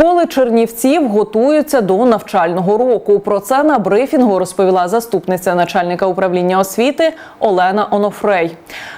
Школи Чернівців готуються до навчального року. Про це на брифінгу розповіла заступниця начальника управління освіти Олена Онофрей.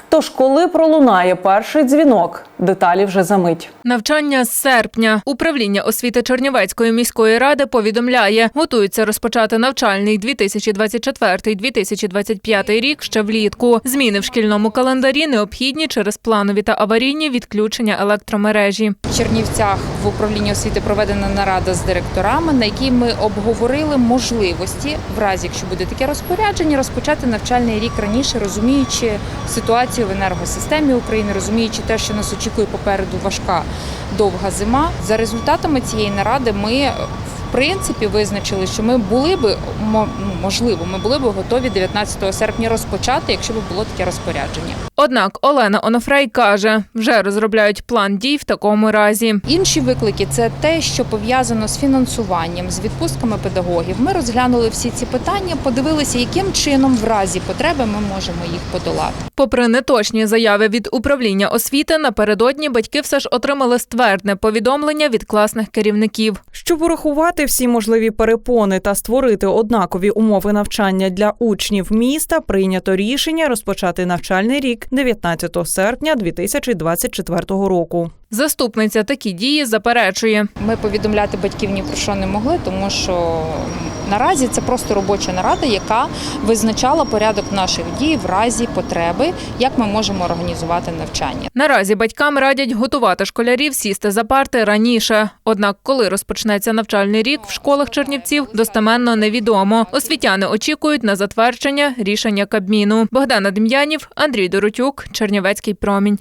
Тож, коли пролунає перший дзвінок, деталі вже за мить. Навчання з серпня. Управління освіти Чернівецької міської ради повідомляє, готуються розпочати навчальний 2024-2025 рік ще влітку. Зміни в шкільному календарі необхідні через планові та аварійні відключення електромережі. В Чернівцях в управлінні освіти проведена нарада з директорами, на якій ми обговорили можливості, в разі якщо буде таке розпорядження, розпочати навчальний рік раніше, розуміючи ситуацію в енергосистемі України, розуміючи те, що нас очікує попереду важка довга зима. За результатами цієї наради ми. В принципі, визначили, що ми були би ну, можливо, ми були б готові 19 серпня розпочати, якщо б було таке розпорядження. Однак Олена Онофрей каже, вже розробляють план дій в такому разі. Інші виклики це те, що пов'язано з фінансуванням, з відпустками педагогів. Ми розглянули всі ці питання, подивилися, яким чином в разі потреби ми можемо їх подолати. Попри неточні заяви від управління освіти, напередодні батьки все ж отримали ствердне повідомлення від класних керівників. Щоб урахувати всі можливі перепони та створити однакові умови навчання для учнів міста, прийнято рішення розпочати навчальний рік 19 серпня 2024 року. Заступниця такі дії заперечує. Ми повідомляти батьків ні про що не могли, тому що наразі це просто робоча нарада, яка визначала порядок наших дій в разі потреби, як ми можемо організувати навчання. Наразі батькам радять готувати школярів сісти за парти раніше. Однак, коли розпочнеться навчальний рік в школах Чернівців, достеменно невідомо. Освітяни очікують на затвердження рішення Кабміну. Богдана Дем'янів, Андрій Доротюк, Чернівецький промінь.